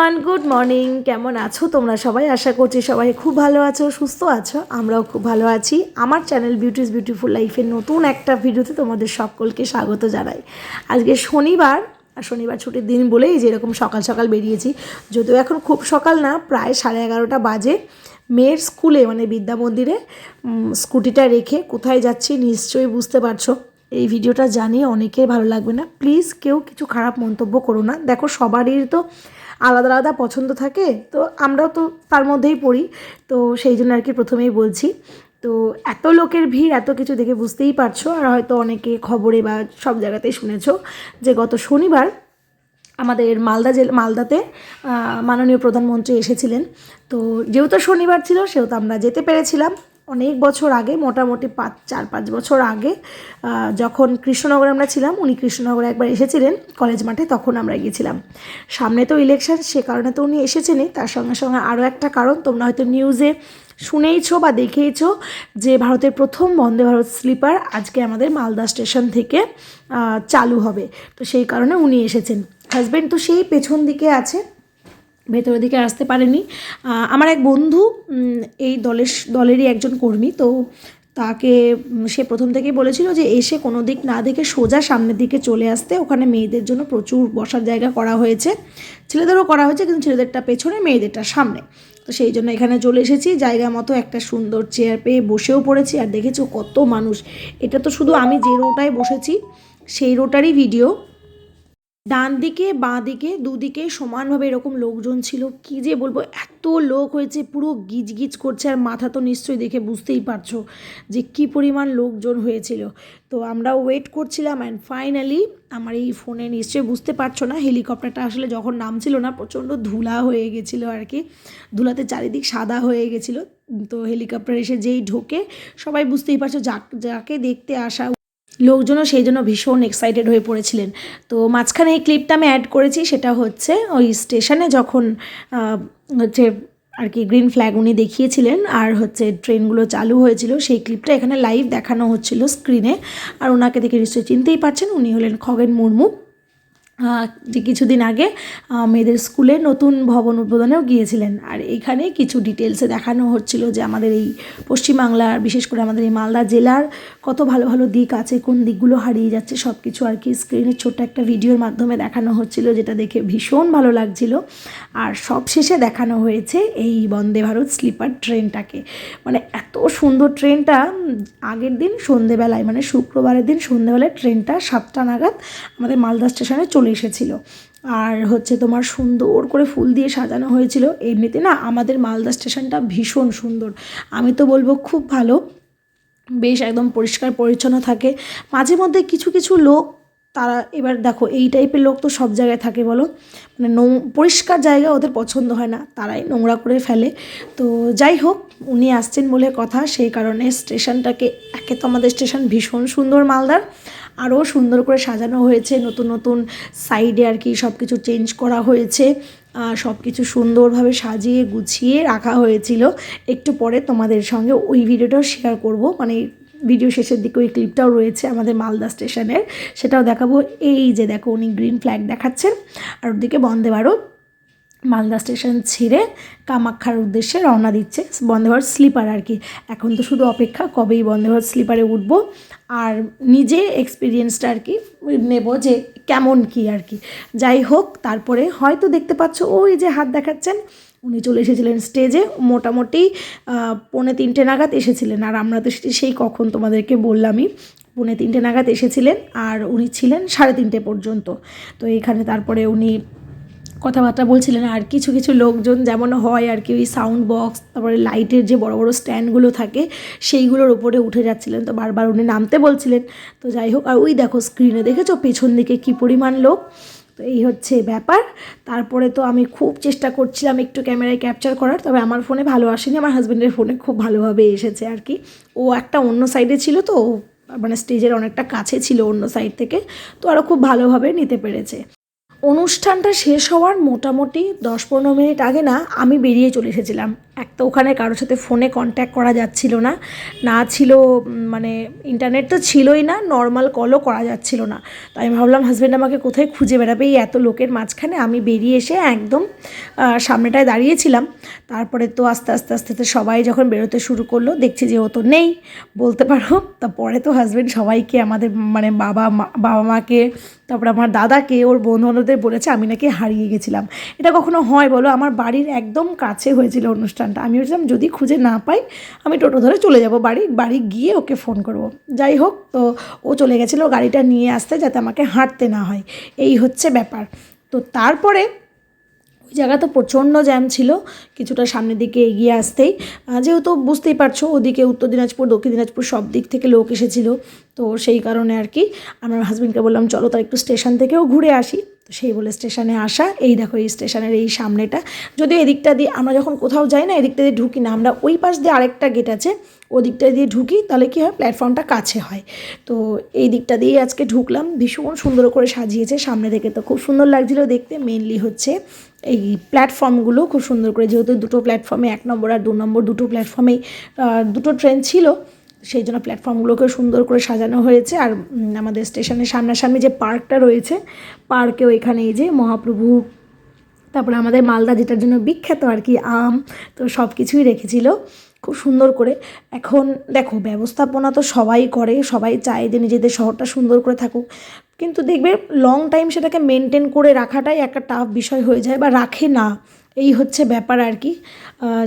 Everyone good morning কেমন আছো তোমরা সবাই? আশা করছি সবাই খুব ভালো আছো, সুস্থ আছো। আমরাও খুব ভালো আছি। আমার চ্যানেল বিউটিস বিউটিফুল লাইফের নতুন একটা ভিডিওতে তোমাদের সকলকে স্বাগত জানাই। আজকে শনিবার, আর শনিবার ছুটির দিন বলেই যেরকম সকাল সকাল বেরিয়েছি, যদিও এখন খুব সকাল না, প্রায় সাড়ে এগারোটা বাজে। মেয়ের স্কুলে মানে বিদ্যা মন্দিরে স্কুটিটা রেখে কোথায় যাচ্ছি নিশ্চয়ই বুঝতে পারছ। এই ভিডিওটা জানিয়ে অনেকের ভালো লাগবে না। প্লিজ কেউ কিছু খারাপ মন্তব্য করো না। দেখো, সবারই তো আলাদা আলাদা পছন্দ থাকে, তো আমরাও তো তার মধ্যেই পড়ি, তো সেই জন্য আর কি প্রথমেই বলছি। তো এত লোকের ভিড়, এত কিছু দেখে বুঝতেই পারছ, আর হয়তো অনেকে খবরে বা সব জায়গাতেই শুনেছো যে গত শনিবার আমাদের মালদা জেলা, মালদাতে মাননীয় প্রধানমন্ত্রী এসেছিলেন। তো যেহেতু শনিবার ছিল, সেহেতু আমরা যেতে পেরেছিলাম। অনেক বছর আগে, মোটামুটি পাঁচ, চার, পাঁচ বছর আগে যখন কৃষ্ণনগরে আমরা ছিলাম, উনি কৃষ্ণনগরে একবার এসেছিলেন কলেজ মাঠে, তখন আমরা গিয়েছিলাম। সামনে তো ইলেকশন সে কারণে তো উনি এসেছেনই। তার সঙ্গে সঙ্গে আরও একটা কারণ, তোমরা হয়তো নিউজে শুনেইছো বা দেখেইছো যে ভারতের প্রথম বন্দে ভারত স্লিপার আজকে আমাদের মালদা স্টেশন থেকে চালু হবে। তো সেই কারণে উনি এসেছেন। হাজব্যান্ড তো সেই পেছন দিকে আছে। ভেতরের দিকে আসতে পারেনি। আমার এক বন্ধু এই দলের দলেরই একজন কর্মী, তো তাকে সে প্রথম থেকেই বলেছিল যে এসে কোনো দিক না দেখে সোজা সামনের দিকে চলে আসতে। ওখানে মেয়েদের জন্য প্রচুর বসার জায়গা করা হয়েছে। ছেলেদেরও করা হয়েছে, কিন্তু ছেলেদেরটা পেছনে, মেয়েদেরটা সামনে। তো সেই জন্য এখানে চলে এসেছি। জায়গা মতো একটা সুন্দর চেয়ার পেয়ে বসেও পড়েছি। আর দেখেছ কত মানুষ। এটা তো শুধু আমি যে রোটায় বসেছি, সেই রোটারই ভিডিও। ডান দিকে বাঁ দিকে দুদিকে সমানভাবে এরকম লোকজন ছিল। কি যে বলব, এত লোক হয়েছে, পুরো গিজ গিজ করছে আর মাথা তো নিশ্চয়ই দেখে বুঝতেই পারছ যে কি পরিমাণ লোকজন হয়েছিল। তো আমরা ওয়েট করছিলাম অ্যান্ড ফাইনালি আমার এই ফোনে নিশ্চয়ই বুঝতে পারছ না হেলিকপ্টারটা আসলে যখন নামছিল না, প্রচণ্ড ধুলা হয়ে গেছিল আর কি। ধুলাতে চারিদিক সাদা হয়ে গেছিল। তো হেলিকপ্টার এসে যেই ঢোকে, সবাই বুঝতেই পারছ, যাক- যাকে দেখতে আসা লোকজনও সেই জন্য ভীষণ এক্সাইটেড হয়ে পড়েছিলেন। তো মাঝখানে এই ক্লিপটা আমি অ্যাড করেছি, সেটা হচ্ছে ওই স্টেশনে যখন হচ্ছে আর কি গ্রিন ফ্ল্যাগ উনি দেখিয়েছিলেন আর হচ্ছে ট্রেনগুলো চালু হয়েছিল, সেই ক্লিপটা এখানে লাইভ দেখানো হচ্ছিল স্ক্রিনে আর ওনাকে দেখে নিশ্চয়ই চিনতেই পারছেন, উনি হলেন খগেন মুর্মু। যে কিছুদিন আগে মেয়েদের স্কুলে নতুন ভবন উদ্বোধনেও গিয়েছিলেন। আর এখানে কিছু ডিটেলসে দেখানো হচ্ছিল যে আমাদের এই পশ্চিমবাংলার, বিশেষ করে আমাদের এই মালদা জেলার কত ভালো ভালো দিক আছে, কোন দিকগুলো হারিয়ে যাচ্ছে সব কিছু আর কি স্ক্রিনের ছোট্ট একটা ভিডিওর মাধ্যমে দেখানো হচ্ছিল যেটা দেখে ভীষণ ভালো লাগছিল। আর সব শেষে দেখানো হয়েছে এই বন্দে ভারত স্লিপার ট্রেনটাকে। মানে এত সুন্দর ট্রেনটা, আগের দিন সন্ধেবেলায় মানে শুক্রবারের দিন সন্ধেবেলায় ট্রেনটা সাতটা নাগাদ আমাদের মালদা স্টেশনে চলে এসেছিল। আর হচ্ছে তোমার সুন্দর করে ফুল দিয়ে সাজানো হয়েছিল। এমনিতে না আমাদের মালদা স্টেশনটা ভীষণ সুন্দর। আমি তো বলব খুব ভালো। বেশ একদম পরিষ্কার পরিচ্ছন্ন থাকে। মাঝে মধ্যে কিছু কিছু লোক তারা এবার দেখো এই টাইপের লোক তো সব জায়গায় থাকে বলো। মানে নৌ, পরিষ্কার জায়গা ওদের পছন্দ হয় না, তারাই নোংরা করে ফেলে। তো যাই হোক, উনি আসছেন বলে কথা, সেই কারণে স্টেশনটাকে, একে তো আমাদের স্টেশন ভীষণ সুন্দর মালদার। আরও সুন্দর করে সাজানো হয়েছে, নতুন নতুন সাইডে আর কি সব কিছু চেঞ্জ করা হয়েছে। সব কিছু সুন্দরভাবে সাজিয়ে গুছিয়ে রাখা হয়েছিল। একটু পরে তোমাদের সঙ্গে ওই ভিডিওটাও শেয়ার করব। মানে ভিডিও শেষের দিকে ওই ক্লিপটাও রয়েছে আমাদের মালদা স্টেশনের। সেটাও দেখাবো। এই যে দেখো, উনি গ্রিন ফ্ল্যাগ দেখাচ্ছেন। আর ওদিকে বন্দে ভারত, মালদা স্টেশন ছেড়ে কামাখ্যার উদ্দেশ্যে রওনা দিচ্ছে। বন্দে ভারত স্লিপার আর কি। এখন তো শুধু অপেক্ষা, কবেই বন্দে ভারত স্লিপারে উঠবো? আর নিজে এক্সপিরিয়েন্সটা আর কি, নেব যে কেমন কি আর কি। যাই হোক, তারপরে হয়তো দেখতে পাচ্ছ, ওই যে হাত দেখাচ্ছেন উনি চলে এসেছিলেন স্টেজে মোটামুটি পৌনে তিনটে নাগাদ এসেছিলেন। আর আমরা তো সেই কখন তোমাদেরকে বললামই, পৌনে তিনটে নাগাদ এসেছিলেন, আর উনি ছিলেন সাড়ে তিনটে পর্যন্ত। তো এখানে তারপরে উনি কথাবার্তা বলছিলেন, আর কিছু কিছু লোকজন যেমন হয় আর কি, ওই সাউন্ড বক্স তারপরে লাইটের যে বড় বড় স্ট্যান্ডগুলো থাকে, সেইগুলোর উপরে উঠে যাচ্ছিলেন। তো বারবার উনি নামতে বলছিলেন। তো যাই হোক, আর ওই দেখো স্ক্রিনে দেখেছ পেছন দিকে কী পরিমাণ লোক? তো এই হচ্ছে ব্যাপার। তারপরে তো আমি খুব চেষ্টা করছিলাম একটু ক্যামেরায় ক্যাপচার করার, তবে আমার ফোনে ভালো আসেনি। আমার হাজব্যান্ডের ফোনে খুব ভালোভাবে এসেছে আর কি। ও একটা অন্য সাইডে ছিল তো মানে স্টেজের অনেকটা কাছে ছিল অন্য সাইড থেকে, তো আরও খুব ভালোভাবে নিতে পেরেছে। অনুষ্ঠানটা শেষ হওয়ার মোটামুটি দশ পনেরো মিনিট আগে না আমি বেরিয়ে চলে এসেছিলাম। এক তো ওখানে কারোর সাথে ফোনে কন্ট্যাক্ট করা যাচ্ছিল না না ছিল মানে ইন্টারনেট তো ছিলই না নর্মাল কলও করা যাচ্ছিল না। তো আমি ভাবলাম হাজব্যান্ড আমাকে কোথায় খুঁজে বেড়াবে? এই এত লোকের মাঝখানে আমি বেরিয়ে এসে একদম সামনেটায় দাঁড়িয়েছিলাম তারপরে তো আস্তে আস্তে আস্তে আস্তে সবাই যখন বেরোতে শুরু করল, দেখছি যে ও তো নেই। বলতে পারো, তারপরে তো হাজব্যান্ড সবাইকে আমাদের মানে বাবা মা বাবা মাকে তারপরে আমার দাদাকে, ওর বন্ধু বান্ধবদের বলেছে, আমি নাকি হারিয়ে গেছিলাম। এটা কখনো হয় বলো? আমার বাড়ির একদম কাছে হয়েছিল অনুষ্ঠানটা। আমি বলছিলাম, যদি খুঁজে না পাই, আমি টোটো ধরে চলে যাব বাড়ি। বাড়ি গিয়ে ওকে ফোন করব। যাই হোক, তো ও চলে গেছিল গাড়িটা নিয়ে আসতে যাতে আমাকে হাঁটতে না হয়। এই হচ্ছে ব্যাপার। তো তারপরে ওই জায়গা তো প্রচণ্ড জ্যাম ছিল, কিছুটা সামনের দিকে এগিয়ে আসতেই। যেহেতু বুঝতেই পারছ, ওদিকে উত্তর দিনাজপুর, দক্ষিণ দিনাজপুর সব দিক থেকে লোক এসেছিল। তো সেই কারণে আর কি আমার হাজব্যান্ডকে বললাম, চলো তার একটু স্টেশন থেকেও ঘুরে আসি। সেই বলে স্টেশনে আসা। এই দেখো, এই স্টেশনের এই সামনেটা। যদিও এদিকটা দিয়ে আমরা যখন কোথাও যাই না, এদিকটা দিয়ে ঢুকি না, আমরা ওই পাশ দিয়ে আরেকটা গেট আছে, ওদিকটা দিয়ে ঢুকি, তাহলে কী হয়? প্ল্যাটফর্মটা কাছে হয়। তো এই দিকটা দিয়েই আজকে ঢুকলাম। ভীষণ সুন্দর করে সাজিয়েছে সামনে থেকে। তো খুব সুন্দর লাগছিল দেখতে। মেনলি হচ্ছে এই প্ল্যাটফর্মগুলো খুব সুন্দর করে। যেহেতু দুটো প্ল্যাটফর্মে এক নম্বর আর দু নম্বর দুটো প্ল্যাটফর্মেই দুটো ট্রেন ছিল সেই জন্য প্ল্যাটফর্মগুলোকে সুন্দর করে সাজানো হয়েছে। আর আমাদের স্টেশনের সামনাসামনি যে পার্কটা রয়েছে, পার্কেও এখানে এই যে মহাপ্রভু, তারপরে আমাদের মালদা যেটার জন্য বিখ্যাত আর কি, আম, তো সব কিছুই রেখেছিল। খুব সুন্দর করে। এখন দেখো, ব্যবস্থাপনা তো সবাই করে, সবাই চায় যে নিজেদের শহরটা সুন্দর করে থাকুক। কিন্তু দেখবে লং টাইম সেটাকে মেনটেন করে রাখাটাই একটা টাফ বিষয় হয়ে যায় বা রাখে না। এই হচ্ছে ব্যাপার আর কি।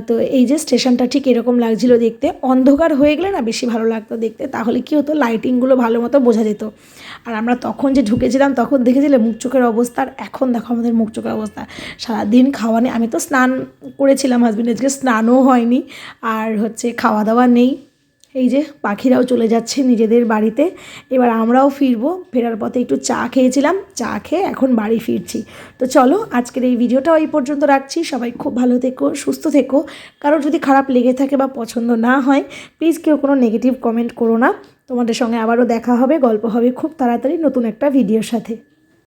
তো এই যে স্টেশনটা ঠিক এরকম লাগছিল দেখতে। অন্ধকার হয়ে গেলে না বেশি ভালো লাগতো দেখতে। তাহলে কি হতো? লাইটিংগুলো ভালো মতো বোঝা যেত। আর আমরা তখন যে ঢুকেছিলাম, তখন দেখেছিলে মুখ চোখের অবস্থা আর এখন দেখো আমাদের মুখ চোখের অবস্থা। সারাদিন খাওয়া নেই। আমি তো স্নান করেছিলাম হাজবেন্ড আজকে স্নানও হয়নি। আর হচ্ছে খাওয়া দাওয়া নেই। এই যে পাখিরাও চলে যাচ্ছে নিজেদের বাড়িতে। এবার আমরাও ফিরবো। ফেরার পথে একটু চা খেয়েছিলাম, চা খেয়ে এখন বাড়ি ফিরছি। তো চলো, আজকের এই ভিডিওটাও এই পর্যন্ত রাখছি। সবাই খুব ভালো থেকো, সুস্থ থেকো। কারও যদি খারাপ লেগে থাকে বা পছন্দ না হয় প্লিজ কেউ কোনো নেগেটিভ কমেন্ট করো না। তোমাদের সঙ্গে আবারও দেখা হবে, গল্প হবে খুব তাড়াতাড়ি নতুন একটা ভিডিওর সাথে।